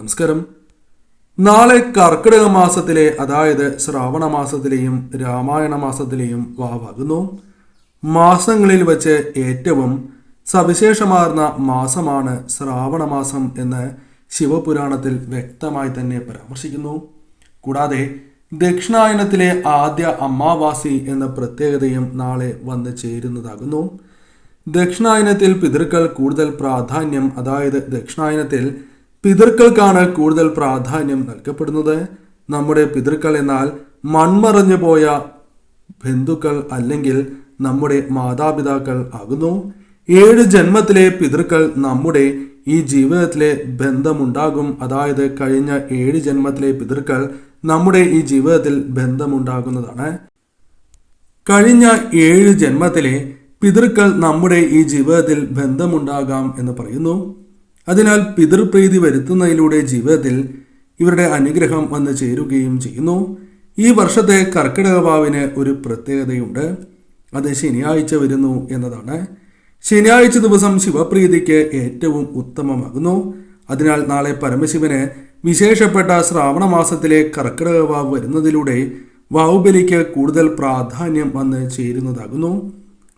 നമസ്കാരം. നാളെ കർക്കിടക മാസത്തിലെ അതായത് ശ്രാവണ മാസത്തിലെയും രാമായണ മാസത്തിലെയും വാവാകുന്നു. മാസങ്ങളിൽ വച്ച് ഏറ്റവും സവിശേഷമാർന്ന മാസമാണ് ശ്രാവണ മാസം എന്ന് ശിവപുരാണത്തിൽ വ്യക്തമായി തന്നെ പരാമർശിക്കുന്നു. കൂടാതെ ദക്ഷിണായനത്തിലെ ആദ്യ അമാവാസി എന്ന പ്രത്യേകതയും നാളെ വന്നു ചേരുന്നതാകുന്നു. ദക്ഷിണായനത്തിൽ പിതൃക്കൾ കൂടുതൽ പ്രാധാന്യം അതായത് ദക്ഷിണായനത്തിൽ പിതൃക്കൾക്കാണ് കൂടുതൽ പ്രാധാന്യം നൽകപ്പെടുന്നത്. നമ്മുടെ പിതൃക്കൾ എന്നാൽ മൺമറഞ്ഞു പോയ ബന്ധുക്കൾ അല്ലെങ്കിൽ നമ്മുടെ മാതാപിതാക്കൾ ആകുന്നു. ഏഴ് ജന്മത്തിലെ പിതൃക്കൾ നമ്മുടെ ഈ ജീവിതത്തിലെ ബന്ധമുണ്ടാകും. അതായത് കഴിഞ്ഞ ഏഴ് ജന്മത്തിലെ പിതൃക്കൾ നമ്മുടെ ഈ ജീവിതത്തിൽ ബന്ധമുണ്ടാകുന്നതാണ്. കഴിഞ്ഞ ഏഴ് ജന്മത്തിലെ പിതൃക്കൾ നമ്മുടെ ഈ ജീവിതത്തിൽ ബന്ധമുണ്ടാകാം എന്ന് പറയുന്നു. അതിനാൽ പിതൃപ്രീതി വരുത്തുന്നതിലൂടെ ജീവിതത്തിൽ ഇവരുടെ അനുഗ്രഹം വന്നു ചേരുകയും ചെയ്യുന്നു. ഈ വർഷത്തെ കർക്കിടക വാവിന് ഒരു പ്രത്യേകതയുണ്ട്. അത് ശനിയാഴ്ച വരുന്നു എന്നതാണ്. ശനിയാഴ്ച ദിവസം ശിവപ്രീതിക്ക് ഏറ്റവും ഉത്തമമാകുന്നു. അതിനാൽ നാളെ പരമശിവന് വിശേഷപ്പെട്ട ശ്രാവണ മാസത്തിലെ കർക്കിടക വാവ് വരുന്നതിലൂടെ വാവുബലിക്ക് കൂടുതൽ പ്രാധാന്യം വന്ന് ചേരുന്നതാകുന്നു.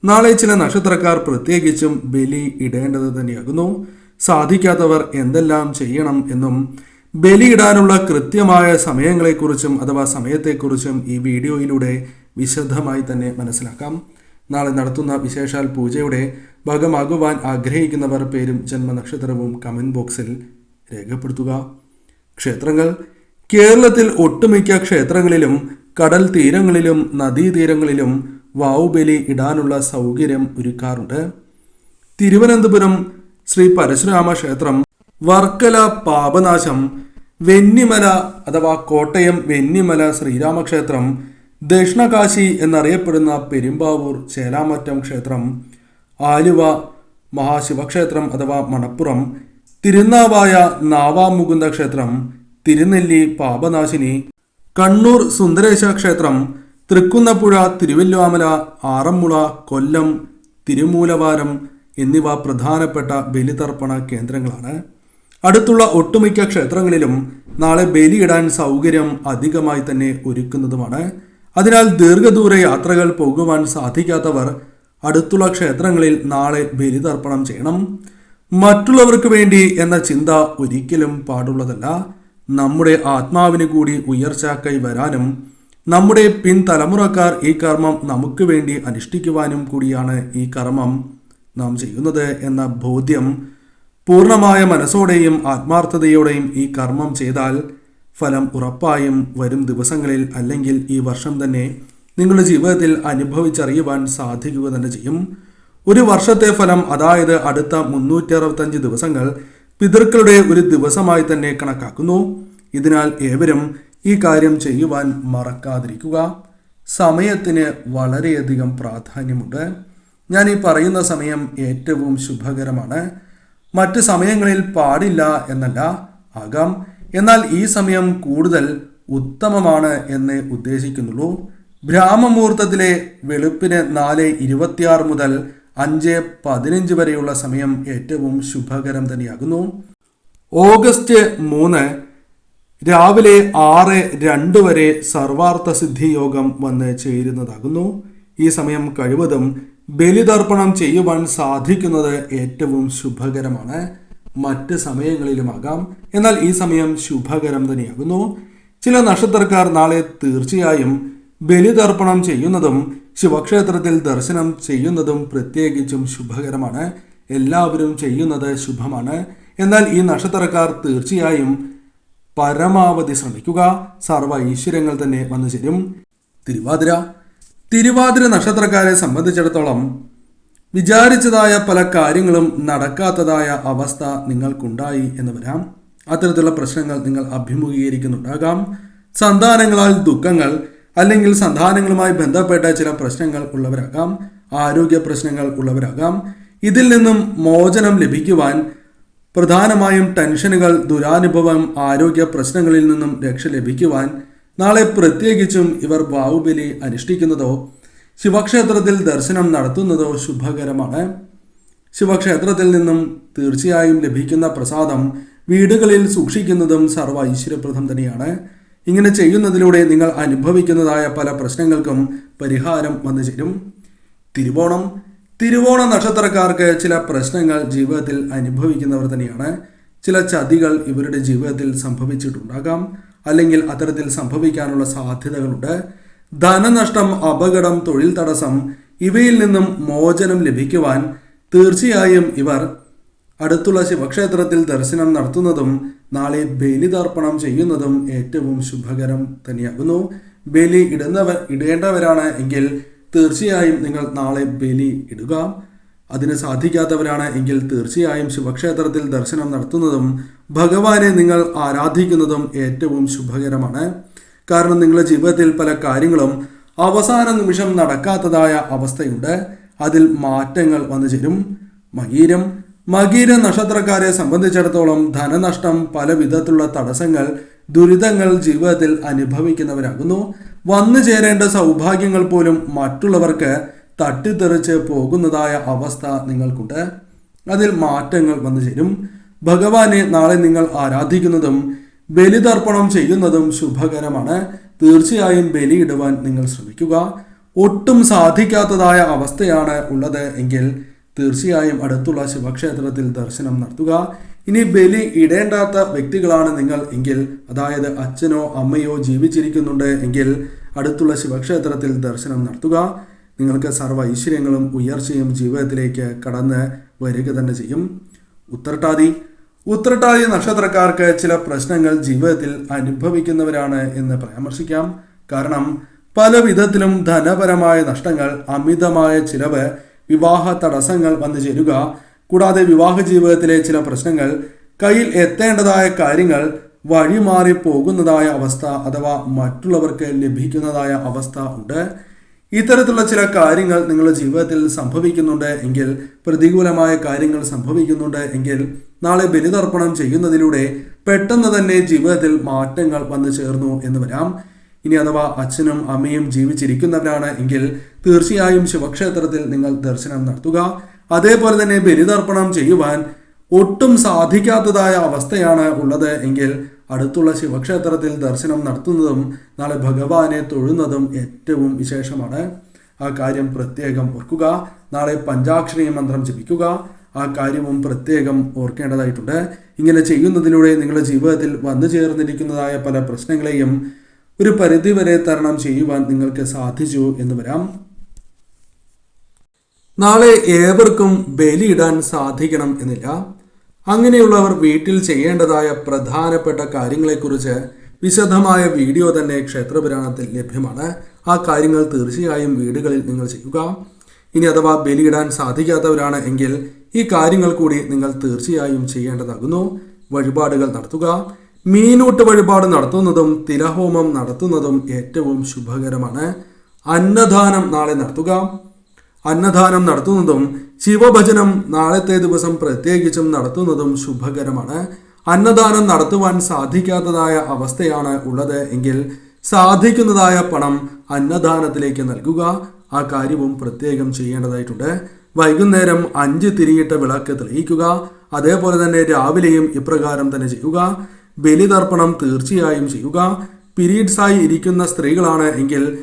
നാളെ ചില നക്ഷത്രക്കാർ പ്രത്യേകിച്ചും ബലി ഇടേണ്ടത് തന്നെയാകുന്നു. സാധിക്കാത്തവർ എന്തെല്ലാം ചെയ്യണം എന്നും ബലിയിടാനുള്ള കൃത്യമായ സമയങ്ങളെക്കുറിച്ചും അഥവാ സമയത്തെക്കുറിച്ചും ഈ വീഡിയോയിലൂടെ വിശദമായി തന്നെ മനസ്സിലാക്കാം. നാളെ നടത്തുന്ന വിശേഷാൽ പൂജയുടെ ഭാഗമാകുവാൻ ആഗ്രഹിക്കുന്നവർ പേരും ജന്മനക്ഷത്രവും കമന്റ് ബോക്സിൽ രേഖപ്പെടുത്തുക. ക്ഷേത്രങ്ങൾ കേരളത്തിൽ ഒട്ടുമിക്ക ക്ഷേത്രങ്ങളിലും കടൽ തീരങ്ങളിലും നദീതീരങ്ങളിലും വാവുബലി ഇടാനുള്ള സൗകര്യം ഒരുക്കാറുണ്ട്. തിരുവനന്തപുരം ശ്രീ പരശുരാമ ക്ഷേത്രം വർക്കല പാപനാശം വെന്നിമല അഥവാ കോട്ടയം വെന്നിമല ശ്രീരാമക്ഷേത്രം ദക്ഷിണകാശി എന്നറിയപ്പെടുന്ന പെരുമ്പാവൂർ ചേലാമറ്റം ക്ഷേത്രം ആലുവ മഹാശിവക്ഷേത്രം അഥവാ മണപ്പുറം തിരുനാവായ നാവാമുകുന്ദ ക്ഷേത്രം തിരുനെല്ലി പാപനാശിനി കണ്ണൂർ സുന്ദരേശ ക്ഷേത്രം തൃക്കുന്നപ്പുഴ തിരുവല്ലുവാമല ആറന്മുള കൊല്ലം തിരുമൂലവാരം എന്നിവ പ്രധാനപ്പെട്ട ബലിതർപ്പണ കേന്ദ്രങ്ങളാണ്. അടുത്തുള്ള ഒട്ടുമിക്ക ക്ഷേത്രങ്ങളിലും നാളെ ബലിയിടാൻ സൗകര്യം അധികമായി തന്നെ ഒരുക്കുന്നതുമാണ്. അതിനാൽ ദീർഘദൂര യാത്രകൾ പോകുവാൻ സാധിക്കാത്തവർ അടുത്തുള്ള ക്ഷേത്രങ്ങളിൽ നാളെ ബലിതർപ്പണം ചെയ്യണം. മറ്റുള്ളവർക്ക് വേണ്ടി എന്ന ചിന്ത ഒരിക്കലും പാടുള്ളതല്ല. നമ്മുടെ ആത്മാവിന് കൂടി ഉയർച്ച കൈവരാനും നമ്മുടെ പിൻതലമുറക്കാർ ഈ കർമ്മം നമുക്ക് വേണ്ടി അനുഷ്ഠിക്കുവാനും കൂടിയാണ് ഈ കർമ്മം. നാം ചെയ്യുന്നത് എന്ന ബോധ്യം പൂർണമായ മനസ്സോടെയും ആത്മാർത്ഥതയോടെയും ഈ കർമ്മം ചെയ്താൽ ഫലം ഉറപ്പായും വരും ദിവസങ്ങളിൽ അല്ലെങ്കിൽ ഈ വർഷം തന്നെ നിങ്ങളുടെ ജീവിതത്തിൽ അനുഭവിച്ചറിയുവാൻ സാധിക്കുക തന്നെ ചെയ്യും. ഒരു വർഷത്തെ ഫലം അതായത് അടുത്ത മുന്നൂറ്റി അറുപത്തഞ്ച് ദിവസങ്ങൾ പിതൃക്കളുടെ ഒരു ദിവസമായി തന്നെ കണക്കാക്കുന്നു. ഇതിനാൽ ഏവരും ഈ കാര്യം ചെയ്യുവാൻ മറക്കാതിരിക്കുക. സമയത്തിന് വളരെയധികം പ്രാധാന്യമുണ്ട്. ഞാൻ ഈ പറയുന്ന സമയം ഏറ്റവും ശുഭകരമാണ്. മറ്റ് സമയങ്ങളിൽ പാടില്ല എന്നല്ല ആകാം. എന്നാൽ ഈ സമയം കൂടുതൽ ഉത്തമമാണ് എന്ന് ഉദ്ദേശിക്കുന്നുള്ളൂ. ബ്രാഹ്മമുഹൂർത്തത്തിലെ വെളുപ്പിന് നാല് ഇരുപത്തിയാറ് മുതൽ അഞ്ച് പതിനഞ്ച് വരെയുള്ള സമയം ഏറ്റവും ശുഭകരം തന്നെയാകുന്നു. ഓഗസ്റ്റ് മൂന്ന് രാവിലെ ആറ് രണ്ട് വരെ സർവാർത്ഥ സിദ്ധി യോഗം വന്ന് ചേരുന്നതാകുന്നു. ഈ സമയം കഴിവതും ബലിതർപ്പണം ചെയ്യുവാൻ സാധിക്കുന്നത് ഏറ്റവും ശുഭകരമാണ്. മറ്റ് സമയങ്ങളിലുമാകാം. എന്നാൽ ഈ സമയം ശുഭകരം തന്നെയാകുന്നു. ചില നക്ഷത്രക്കാർ നാളെ തീർച്ചയായും ബലിതർപ്പണം ചെയ്യുന്നതും ശിവക്ഷേത്രത്തിൽ ദർശനം ചെയ്യുന്നതും പ്രത്യേകിച്ചും ശുഭകരമാണ്. എല്ലാവരും ചെയ്യുന്നത് ശുഭമാണ്. എന്നാൽ ഈ നക്ഷത്രക്കാർ തീർച്ചയായും പരമാവധി ശ്രമിക്കുക. സർവ ഈശ്വരങ്ങൾ തന്നെ വന്നു ചേരും തിരുവാതിര തിരുവാതിര നക്ഷത്രക്കാരെ സംബന്ധിച്ചിടത്തോളം വിചാരിച്ചതായ പല കാര്യങ്ങളും നടക്കാത്തതായ അവസ്ഥ നിങ്ങൾക്കുണ്ടായി എന്ന് വരാം. അത്തരത്തിലുള്ള പ്രശ്നങ്ങൾ നിങ്ങൾ അഭിമുഖീകരിക്കുന്നുണ്ടാകാം. സന്താനങ്ങളാൽ ദുഃഖങ്ങൾ അല്ലെങ്കിൽ സന്താനങ്ങളുമായി ബന്ധപ്പെട്ട ചില പ്രശ്നങ്ങൾ ഉള്ളവരാകാം. ആരോഗ്യ പ്രശ്നങ്ങൾ ഉള്ളവരാകാം. ഇതിൽ നിന്നും മോചനം ലഭിക്കുവാൻ പ്രധാനമായും ടെൻഷനുകൾ ദുരാനുഭവം ആരോഗ്യ പ്രശ്നങ്ങളിൽ നിന്നും രക്ഷ ലഭിക്കുവാൻ നാളെ പ്രത്യേകിച്ചും ഇവർ ബാഹുബലി അനുഷ്ഠിക്കുന്നതോ ശിവക്ഷേത്രത്തിൽ ദർശനം നടത്തുന്നതോ ശുഭകരമാണ്. ശിവക്ഷേത്രത്തിൽ നിന്നും തീർച്ചയായും ലഭിക്കുന്ന പ്രസാദം വീടുകളിൽ സൂക്ഷിക്കുന്നതും സർവ ഐശ്വര്യപ്രദം തന്നെയാണ്. ഇങ്ങനെ ചെയ്യുന്നതിലൂടെ നിങ്ങൾ അനുഭവിക്കുന്നതായ പല പ്രശ്നങ്ങൾക്കും പരിഹാരം വന്നു ചേരും. തിരുവോണം. തിരുവോണ നക്ഷത്രക്കാർക്ക് ചില പ്രശ്നങ്ങൾ ജീവിതത്തിൽ അനുഭവിക്കുന്നവർ തന്നെയാണ്. ചില ചതികൾ ഇവരുടെ ജീവിതത്തിൽ സംഭവിച്ചിട്ടുണ്ടാകാം. അല്ലെങ്കിൽ അത്തരത്തിൽ സംഭവിക്കാനുള്ള സാധ്യതകളുണ്ട്. ധനനഷ്ടം അപകടം തൊഴിൽ തടസ്സം ഇവയിൽ നിന്നും മോചനം ലഭിക്കുവാൻ തീർച്ചയായും ഇവർ അടുത്തുള്ള ശിവക്ഷേത്രത്തിൽ ദർശനം നടത്തുന്നതും നാളെ ബലിതർപ്പണം ചെയ്യുന്നതും ഏറ്റവും ശുഭകരം തന്നെയാകുന്നു. ബലി ഇടുന്നവർ ഇടേണ്ടവരാണ് എങ്കിൽ തീർച്ചയായും നിങ്ങൾ നാളെ ബലി ഇടുക. അതിന് സാധിക്കാത്തവരാണ് എങ്കിൽ തീർച്ചയായും ശിവക്ഷേത്രത്തിൽ ദർശനം നടത്തുന്നതും ഭഗവാനെ നിങ്ങൾ ആരാധിക്കുന്നതും ഏറ്റവും ശുഭകരമാണ്. കാരണം നിങ്ങളുടെ ജീവിതത്തിൽ പല കാര്യങ്ങളും അവസാന നിമിഷം നടക്കാത്തതായ അവസ്ഥയുണ്ട്. അതിൽ മാറ്റങ്ങൾ വന്നു ചേരും. മകീരം. മകീര നക്ഷത്രക്കാരെ സംബന്ധിച്ചിടത്തോളം ധനനഷ്ടം പല വിധത്തിലുള്ള തടസ്സങ്ങൾ ദുരിതങ്ങൾ ജീവിതത്തിൽ അനുഭവിക്കുന്നവരാകുന്നു. വന്നു ചേരേണ്ട സൗഭാഗ്യങ്ങൾ പോലും മറ്റുള്ളവർക്ക് തട്ടിത്തെറിച്ച് പോകുന്നതായ അവസ്ഥ നിങ്ങൾക്കുണ്ട്. അതിൽ മാറ്റങ്ങൾ വന്നു ചേരും. ഭഗവാനെ നാളെ നിങ്ങൾ ആരാധിക്കുന്നതും ബലിതർപ്പണം ചെയ്യുന്നതും ശുഭകരമാണ്. തീർച്ചയായും ബലിയിടുവാൻ നിങ്ങൾ ശ്രമിക്കുക. ഒട്ടും സാധിക്കാത്തതായ അവസ്ഥയാണ് ഉള്ളത് എങ്കിൽ തീർച്ചയായും അടുത്തുള്ള ശിവക്ഷേത്രത്തിൽ ദർശനം നടത്തുക. ഇനി ബലി ഇടേണ്ടാത്ത വ്യക്തികളാണ് നിങ്ങൾ എങ്കിൽ അതായത് അച്ഛനോ അമ്മയോ ജീവിച്ചിരിക്കുന്നുണ്ട് എങ്കിൽ അടുത്തുള്ള ശിവക്ഷേത്രത്തിൽ ദർശനം നടത്തുക. നിങ്ങൾക്ക് സർവ ഐശ്വര്യങ്ങളും ഉയർച്ചയും ജീവിതത്തിലേക്ക് കടന്ന് വരിക തന്നെ ചെയ്യും. ഉത്തരട്ടാതി ഉത്തരട്ടാതി നക്ഷത്രക്കാർക്ക് ചില പ്രശ്നങ്ങൾ ജീവിതത്തിൽ അനുഭവിക്കുന്നവരാണ് എന്ന് പരാമർശിക്കാം. കാരണം പല വിധത്തിലും ധനപരമായ നഷ്ടങ്ങൾ അമിതമായ ചിലവ് വിവാഹ തടസ്സങ്ങൾ വന്നു ചേരുക. കൂടാതെ വിവാഹ ജീവിതത്തിലെ ചില പ്രശ്നങ്ങൾ കയ്യിൽ എത്തേണ്ടതായ കാര്യങ്ങൾ വഴിമാറി പോകുന്നതായ അവസ്ഥ അഥവാ മറ്റുള്ളവർക്ക് ലഭിക്കുന്നതായ അവസ്ഥ ഉണ്ട്. ഇത്തരത്തിലുള്ള ചില കാര്യങ്ങൾ നിങ്ങളുടെ ജീവിതത്തിൽ സംഭവിക്കുന്നുണ്ട് എങ്കിൽ പ്രതികൂലമായ കാര്യങ്ങൾ സംഭവിക്കുന്നുണ്ട് എങ്കിൽ നാളെ ബലിതർപ്പണം ചെയ്യുന്നതിലൂടെ പെട്ടെന്ന് തന്നെ ജീവിതത്തിൽ മാറ്റങ്ങൾ വന്നു ചേർന്നു എന്ന് വരാം. ഇനി അഥവാ അച്ഛനും അമ്മയും ജീവിച്ചിരിക്കുന്നവരാണ് എങ്കിൽ തീർച്ചയായും ശിവക്ഷേത്രത്തിൽ നിങ്ങൾ ദർശനം നടത്തുക. അതേപോലെ തന്നെ ബലിതർപ്പണം ചെയ്യുവാൻ ഒട്ടും സാധിക്കാത്തതായ അവസ്ഥയാണ് ഉള്ളത് എങ്കിൽ അടുത്തുള്ള ശിവക്ഷേത്രത്തിൽ ദർശനം നടത്തുന്നതും നാളെ ഭഗവാനെ തൊഴുന്നതും ഏറ്റവും വിശേഷമാണ്. ആ കാര്യം പ്രത്യേകം ഓർക്കുക. നാളെ പഞ്ചാക്ഷരി മന്ത്രം ജപിക്കുക. ആ കാര്യവും പ്രത്യേകം ഓർക്കേണ്ടതായിട്ടുണ്ട്. ഇങ്ങനെ ചെയ്യുന്നതിലൂടെ നിങ്ങളുടെ ജീവിതത്തിൽ വന്നു ചേർന്നിരിക്കുന്നതായ പല പ്രശ്നങ്ങളെയും ഒരു പരിധിവരെ തരണം ചെയ്യുവാൻ നിങ്ങൾക്ക് സാധിച്ചു എന്ന് വരാം. നാളെ ഏവർക്കും ബലിയിടാൻ സാധിക്കണം എന്നില്ല. അങ്ങനെയുള്ളവർ വീട്ടിൽ ചെയ്യേണ്ടതായ പ്രധാനപ്പെട്ട കാര്യങ്ങളെക്കുറിച്ച് വിശദമായ വീഡിയോ തന്നെ ക്ഷേത്രപുരാണത്തിൽ ലഭ്യമാണ്. ആ കാര്യങ്ങൾ തീർച്ചയായും വീടുകളിൽ നിങ്ങൾ ചെയ്യുക. ഇനി അഥവാ ബലിയിടാൻ സാധിക്കാത്തവരാണ് എങ്കിൽ ഈ കാര്യങ്ങൾ കൂടി നിങ്ങൾ തീർച്ചയായും ചെയ്യേണ്ടതാകുന്നു. വഴിപാടുകൾ നടത്തുക. മീനൂട്ട് വഴിപാട് നടത്തുന്നതും തിലഹോമം നടത്തുന്നതും ഏറ്റവും ശുഭകരമാണ്. അന്നദാനം നാളെ നടത്തുക. അന്നദാനം നടത്തുന്നതും ശിവഭജനം നാളത്തെ ദിവസം പ്രത്യേകിച്ചും നടത്തുന്നതും ശുഭകരമാണ്. അന്നദാനം നടത്തുവാൻ സാധിക്കാത്തതായ അവസ്ഥയാണ് ഉള്ളത് എങ്കിൽ സാധിക്കുന്നതായ പണം അന്നദാനത്തിലേക്ക് നൽകുക. ആ കാര്യവും പ്രത്യേകം ചെയ്യേണ്ടതായിട്ടുണ്ട്. വൈകുന്നേരം അഞ്ച് തിരിയിട്ട വിളക്ക് തെളിയിക്കുക. അതേപോലെ തന്നെ രാവിലെയും ഇപ്രകാരം തന്നെ ചെയ്യുക. ബലിതർപ്പണം തീർച്ചയായും ചെയ്യുക. പീരീഡ്സായി ഇരിക്കുന്ന സ്ത്രീകളാണ് എങ്കിൽ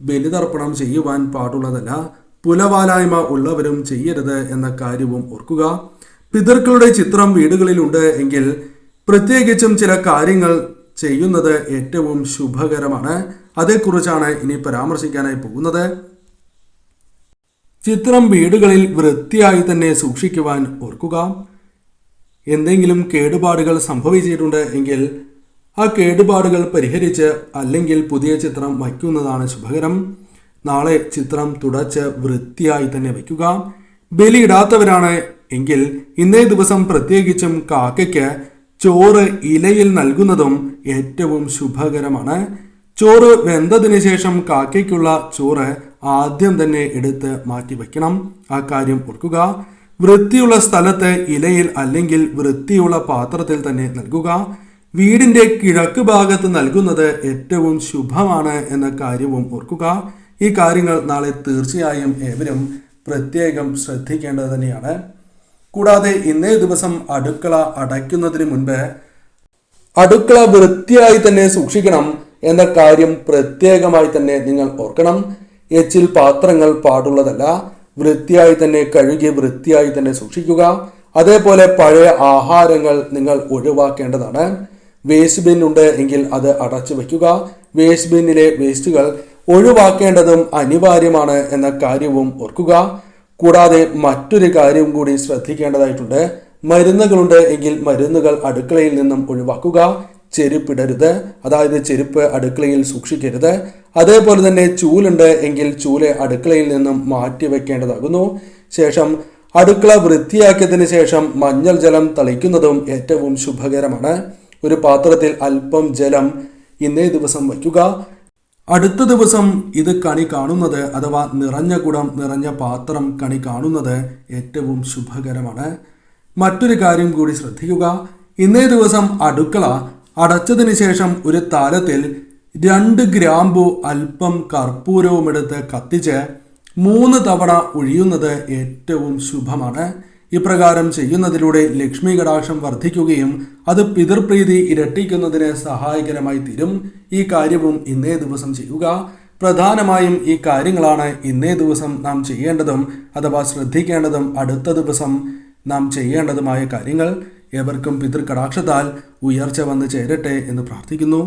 ബലിതർപ്പണം ചെയ്യുവാൻ പാടുള്ളതല്ല. പുലവാലായ്മ ഉള്ളവരും ചെയ്യരുത് എന്ന കാര്യവും ഓർക്കുക. പിതൃക്കളുടെ ചിത്രം വീടുകളിലുണ്ട് എങ്കിൽ പ്രത്യേകിച്ചും ചില കാര്യങ്ങൾ ചെയ്യുന്നത് ഏറ്റവും ശുഭകരമാണ്. അതേക്കുറിച്ചാണ് ഇനി പരാമർശിക്കാനായി പോകുന്നത്. ചിത്രം വീടുകളിൽ വൃത്തിയായി തന്നെ സൂക്ഷിക്കുവാൻ ഓർക്കുക. എന്തെങ്കിലും കേടുപാടുകൾ സംഭവിച്ചിട്ടുണ്ട് എങ്കിൽ ആ കേടുപാടുകൾ പരിഹരിച്ച് അല്ലെങ്കിൽ പുതിയ ചിത്രം വയ്ക്കുന്നതാണ് ശുഭകരം. നാളെ ചിത്രം തുടച്ച് വൃത്തിയായി തന്നെ വയ്ക്കുക. ബലിയിടാത്തവരാണ് എങ്കിൽ ഇന്നേ ദിവസം പ്രത്യേകിച്ചും കാക്കയ്ക്ക് ചോറ് ഇലയിൽ നൽകുന്നതും ഏറ്റവും ശുഭകരമാണ്. ചോറ് വെന്തതിന് ശേഷം കാക്കയ്ക്കുള്ള ചോറ് ആദ്യം തന്നെ എടുത്ത് മാറ്റി വയ്ക്കണം. ആ കാര്യം ഓർക്കുക. വൃത്തിയുള്ള സ്ഥലത്ത് ഇലയിൽ അല്ലെങ്കിൽ വൃത്തിയുള്ള പാത്രത്തിൽ തന്നെ നൽകുക. വീടിന്റെ കിഴക്ക് ഭാഗത്ത് നൽകുന്നത് ഏറ്റവും ശുഭമാണ് എന്ന കാര്യവും ഓർക്കുക. ഈ കാര്യങ്ങൾ നാളെ തീർച്ചയായും ഏവരും പ്രത്യേകം ശ്രദ്ധിക്കേണ്ടത് തന്നെയാണ്. കൂടാതെ ഇന്നേ ദിവസം അടുക്കള അടയ്ക്കുന്നതിന് മുൻപ് അടുക്കള വൃത്തിയായി തന്നെ സൂക്ഷിക്കണം എന്ന കാര്യം പ്രത്യേകമായി തന്നെ നിങ്ങൾ ഓർക്കണം. എച്ചിൽ പാത്രങ്ങൾ പാടുള്ളതല്ല വൃത്തിയായി തന്നെ കഴുകി വൃത്തിയായി തന്നെ സൂക്ഷിക്കുക. അതേപോലെ പഴയ ആഹാരങ്ങൾ നിങ്ങൾ ഒഴിവാക്കേണ്ടതാണ്. വേസ്റ്റ് ബിൻ ഉണ്ട് എങ്കിൽ അത് അടച്ചു വയ്ക്കുക. വേസ്റ്റ് ബിന്നിലെ വേസ്റ്റുകൾ ഒഴിവാക്കേണ്ടതും അനിവാര്യമാണ് എന്ന കാര്യവും ഓർക്കുക. കൂടാതെ മറ്റൊരു കാര്യം കൂടി ശ്രദ്ധിക്കേണ്ടതായിട്ടുണ്ട്. മരുന്നുകളുണ്ട് എങ്കിൽ മരുന്നുകൾ അടുക്കളയിൽ നിന്നും ഒഴിവാക്കുക. ചെരുപ്പിടരുത്. അതായത് ചെരുപ്പ് അടുക്കളയിൽ സൂക്ഷിക്കരുത്. അതേപോലെ തന്നെ ചൂലുണ്ട് എങ്കിൽ ചൂൽ അടുക്കളയിൽ നിന്നും മാറ്റി വെക്കേണ്ടതാകുന്നു ശേഷം അടുക്കള വൃത്തിയാക്കിയതിന് ശേഷം മഞ്ഞൾ ജലം തളിക്കുന്നതും ഏറ്റവും ശുഭകരമാണ്. ഒരു പാത്രത്തിൽ അല്പം ജലം ഇന്നേ ദിവസം വയ്ക്കുക. അടുത്ത ദിവസം ഇത് കണി കാണുന്നത് അഥവാ നിറഞ്ഞ കുടം നിറഞ്ഞ പാത്രം കണി കാണുന്നത് ഏറ്റവും ശുഭകരമാണ്. മറ്റൊരു കാര്യം കൂടി ശ്രദ്ധിക്കുക. ഇന്നേ ദിവസം അടുക്കള അടച്ചതിന് ശേഷം ഒരു താലത്തിൽ രണ്ട് ഗ്രാമ്പു അല്പം കർപ്പൂരവും എടുത്ത് കത്തിച്ച് മൂന്ന് തവണ ഒഴിയുന്നത് ഏറ്റവും ശുഭമാണ്. ഇപ്രകാരം ചെയ്യുന്നതിലൂടെ ലക്ഷ്മി കടാക്ഷം വർദ്ധിക്കുകയും അത് പിതൃപ്രീതി ഇരട്ടിക്കുന്നതിന് സഹായകരമായി തീരും. ഈ കാര്യവും ഇന്നേ ദിവസം ചെയ്യുക. പ്രധാനമായും ഈ കാര്യങ്ങളാണ് ഇന്നേ ദിവസം നാം ചെയ്യേണ്ടതും അഥവാ ശ്രദ്ധിക്കേണ്ടതും അടുത്ത ദിവസം നാം ചെയ്യേണ്ടതുമായ കാര്യങ്ങൾ. ഏവർക്കും പിതൃകടാക്ഷത്താൽ ഉയർച്ച വന്ന് ചേരട്ടെ എന്ന് പ്രാർത്ഥിക്കുന്നു.